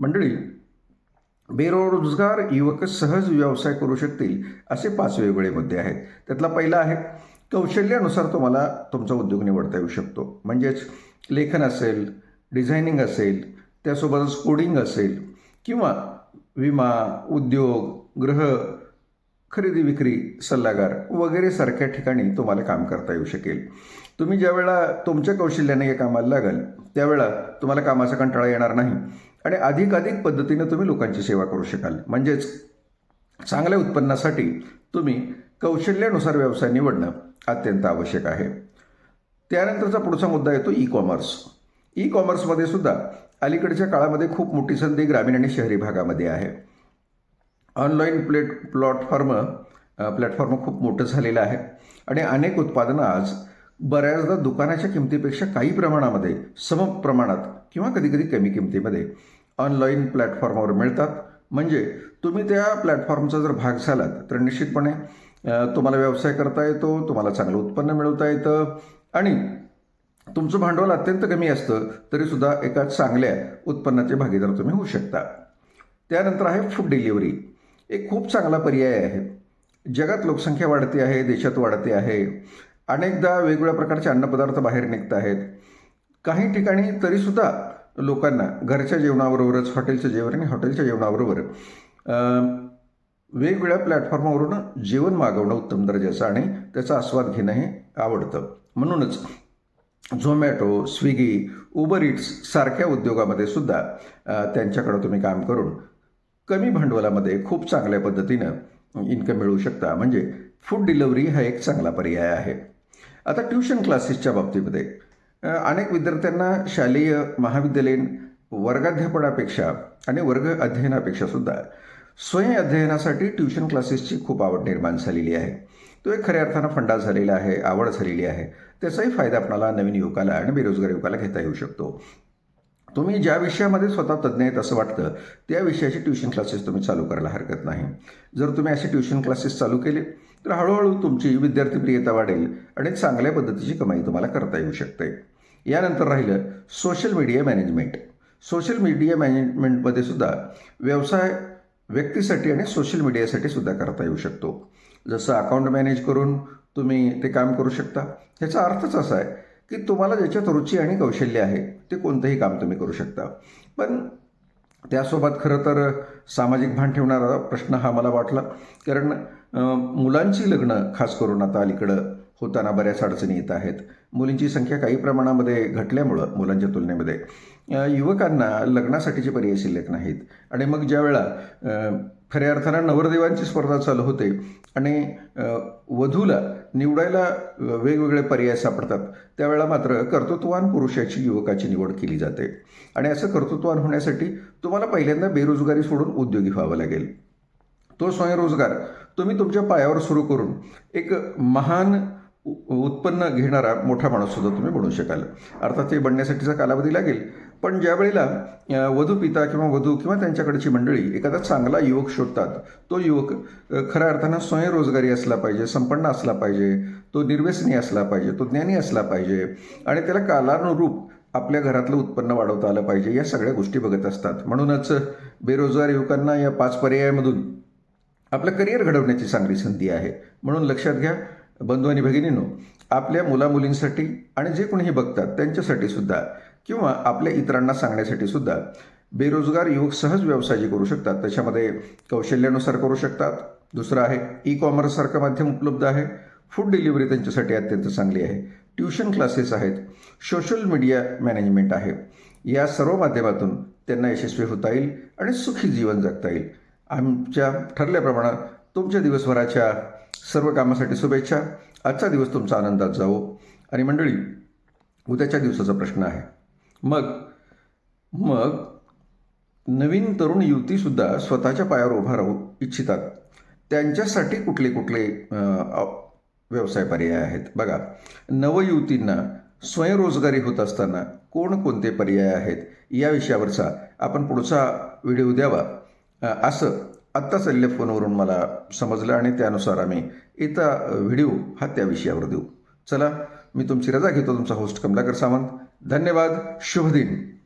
मंडळी बेरोजगार युवक सहज व्यवसाय करू शकतील असे पाच वेगवेगळे मुद्दे आहेत. त्यातला पहिला आहे कौशल्यानुसार तुम्हाला तुमचा उद्योग निवडता येऊ शकतो. म्हणजेच लेखन असेल डिझायनिंग असेल त्यासोबतच कोडिंग असेल किंवा विमा उद्योग गृह खरेदी विक्री सल्लागार वगैरे सारख्या ठिकाणी तुम्हाला काम करता येऊ शकेल. तुम्ही ज्यावेळा तुमच्या कौशल्याने या कामाला लागाल त्यावेळा तुम्हाला कामाचा कंटाळा येणार नाही. आणि अधिकाधिक पद्धतीनं तुम्ही लोकांची सेवा करू शकाल. म्हणजेच चांगल्या उत्पन्नासाठी तुम्ही कौशल्यानुसार व्यवसाय निवडणं अत्यंत आवश्यक आहे. त्यानंतरचा पुढचा मुद्दा येतो ई कॉमर्स ई कॉमर्समध्ये सुद्धा अलीकडच्या काळामध्ये खूप मोठी संधी ग्रामीण आणि शहरी भागामध्ये आहे. ऑनलाईन प्लेट प्लॅटफॉर्म प्लॅटफॉर्म खूप मोठं झालेलं आहे. आणि अनेक उत्पादनं आज बऱ्याचदा दुकानाच्या किमतीपेक्षा काही प्रमाणामध्ये सम प्रमाणात किंवा कधीकधी कमी किमतीमध्ये ऑनलाईन प्लॅटफॉर्मवर मिळतात. म्हणजे तुम्ही त्या प्लॅटफॉर्मचा जर भाग झालात तर निश्चितपणे तुम्हाला व्यवसाय करता येतो तुम्हाला चांगलं उत्पन्न मिळवता येतं आणि तुमचं भांडवल अत्यंत कमी असतं तरीसुद्धा एका चांगल्या उत्पन्नाचे भागीदार तुम्ही होऊ शकता. त्यानंतर आहे फूड डिलिव्हरी एक खूप चांगला पर्याय आहे. जगात लोकसंख्या वाढते आहे देशात वाढते आहे. अनेकदा वेगवेगळ्या प्रकारचे अन्नपदार्थ बाहेर निघत आहेत. काही ठिकाणी तरीसुद्धा लोकांना घरच्या जेवणाबरोबरच हॉटेलचं जेवण आणि हॉटेलच्या जेवणाबरोबर वेगवेगळ्या प्लॅटफॉर्मवरून जेवण मागवणं उत्तम दर्जाचं आणि त्याचा आस्वाद घेणं हे आवडतं. म्हणूनच झोमॅटो स्विगी उबर इट्स सारख्या उद्योगामध्ये सुद्धा त्यांच्याकडं तुम्ही काम करून कमी भांडवलामध्ये खूप चांगल्या पद्धतीनं इन्कम मिळवू शकता. म्हणजे फूड डिलिव्हरी हा एक चांगला पर्याय आहे. आता ट्युशन क्लासेसच्या बाबतीमध्ये अनेक विद्यार्थ्यांना शालेय महाविद्यालयीन वर्गाध्यापनापेक्षा आणि वर्ग अध्ययनापेक्षा सुद्धा स्वयं अध्ययनासाठी ट्युशन क्लासेसची खूप आवड निर्माण झालेली आहे. तो एक खऱ्या अर्थानं फंडा झालेला आहे आवड झालेली आहे. त्याचाही फायदा आपणाला नवीन युवकाला आणि बेरोजगार युवकाला घेता येऊ शकतो. तुम्ही ज्या विषयामध्ये स्वतः तज्ज्ञ आहेत असं वाटतं त्या विषयाचे ट्युशन क्लासेस तुम्ही चालू करायला हरकत नाही. जर तुम्ही असे ट्युशन क्लासेस चालू केले तर हळूहळू तुमची विद्यार्थीप्रियता वाढेल आणि चांगल्या पद्धतीची कमाई तुम्हाला करता येऊ शकते. यानंतर राहिलं social media management social media मॅनेजमेंटमध्ये सुद्धा व्यवसाय व्यक्तीसाठी आणि सोशल मीडियासाठी सुद्धा करता येऊ शकतो. जसं अकाउंट मॅनेज करून तुम्ही ते काम करू शकता. ह्याचा अर्थच असा आहे की तुम्हाला ज्याच्यात रुची आणि कौशल्य आहे ते कोणतंही काम तुम्ही करू शकता. पण त्यासोबत खरं तर सामाजिक भान ठेवणारा प्रश्न हा मला वाटला. कारण मुलांची लग्न खास करून आता अलीकडं होताना बऱ्याच अडचणी येत आहेत. मुलींची संख्या काही प्रमाणामध्ये घटल्यामुळं मुलांच्या तुलनेमध्ये. युवकांना लग्नासाठीचे पर्याय शिल्लक नाहीत. आणि मग ज्या वेळा खऱ्या अर्थानं नवरदेवांची स्पर्धा चालू होते आणि वधूला निवडायला वेगवेगळे पर्याय सापडतात त्यावेळेला मात्र कर्तृत्ववान पुरुषाची युवकाची निवड केली जाते. आणि असं कर्तृत्ववान होण्यासाठी तुम्हाला पहिल्यांदा बेरोजगारी सोडून उद्योगी व्हावं लागेल. तो स्वयंरोजगार तुम्ही तुमच्या पायावर सुरू करून एक महान उत्पन्न घेणारा मोठा माणूससुद्धा तुम्ही बनू शकाल. अर्थात ते बनण्यासाठीचा कालावधी लागेल. पण ज्या वेळेला वधू पिता किंवा वधू किंवा त्यांच्याकडची मंडळी एखादा चांगला युवक शोधतात तो युवक खऱ्या अर्थानं स्वयंरोजगारी असला पाहिजे संपन्न असला पाहिजे तो निर्व्यसनी असला पाहिजे तो ज्ञानी असला पाहिजे आणि त्याला कालानुरूप आपल्या घरातलं उत्पन्न वाढवता आलं पाहिजे या सगळ्या गोष्टी बघत असतात. म्हणूनच बेरोजगार युवकांना या पाच पर्यायामधून आपलं करिअर घडवण्याची चांगली संधी आहे. म्हणून लक्षात घ्या बंधू आणि भगिनींनो आपल्या मुलामुलींसाठी आणि जे कोणीही बघतात त्यांच्यासाठी सुद्धा किंवा आपल्या इतरांना सांगण्यासाठी सुद्धा बेरोजगार युवक सहज व्यवसाय जे करू शकतात. त्याच्यामध्ये कौशल्यानुसार करू शकतात. दुसरं आहे ई कॉमर्ससारखं माध्यम उपलब्ध आहे. फूड डिलिव्हरी त्यांच्यासाठी अत्यंत चांगली आहे. ट्युशन क्लासेस आहेत. सोशल मीडिया मॅनेजमेंट आहे. या सर्व माध्यमातून त्यांना यशस्वी होता येईल आणि सुखी जीवन जगता येईल. आमच्या ठरल्याप्रमाणे तुमच्या दिवसभराच्या सर्व कामासाठी शुभेच्छा. आजचा दिवस तुमचा आनंदात जावो. आणि मंडळी उद्याच्या दिवसाचा प्रश्न आहे. मग मग नवीन तरुण युवतीसुद्धा स्वतःच्या पायावर उभा राहू इच्छितात. त्यांच्यासाठी कुठले कुठले व्यवसाय पर्याय आहेत? बघा नवयुवतींना स्वयंरोजगारी होत असताना कोणकोणते पर्याय आहेत? या विषयावरचा आपण पुढचा व्हिडिओ द्यावा. असं आत्ताच आलेल्या फोनवरून मला समजलं आणि त्यानुसार आम्ही येता व्हिडिओ हा त्या विषयावर देऊ. चला मी तुमची रजा घेतो तुमचा होस्ट कमलाकर सावंत. धन्यवाद शुभ दिन.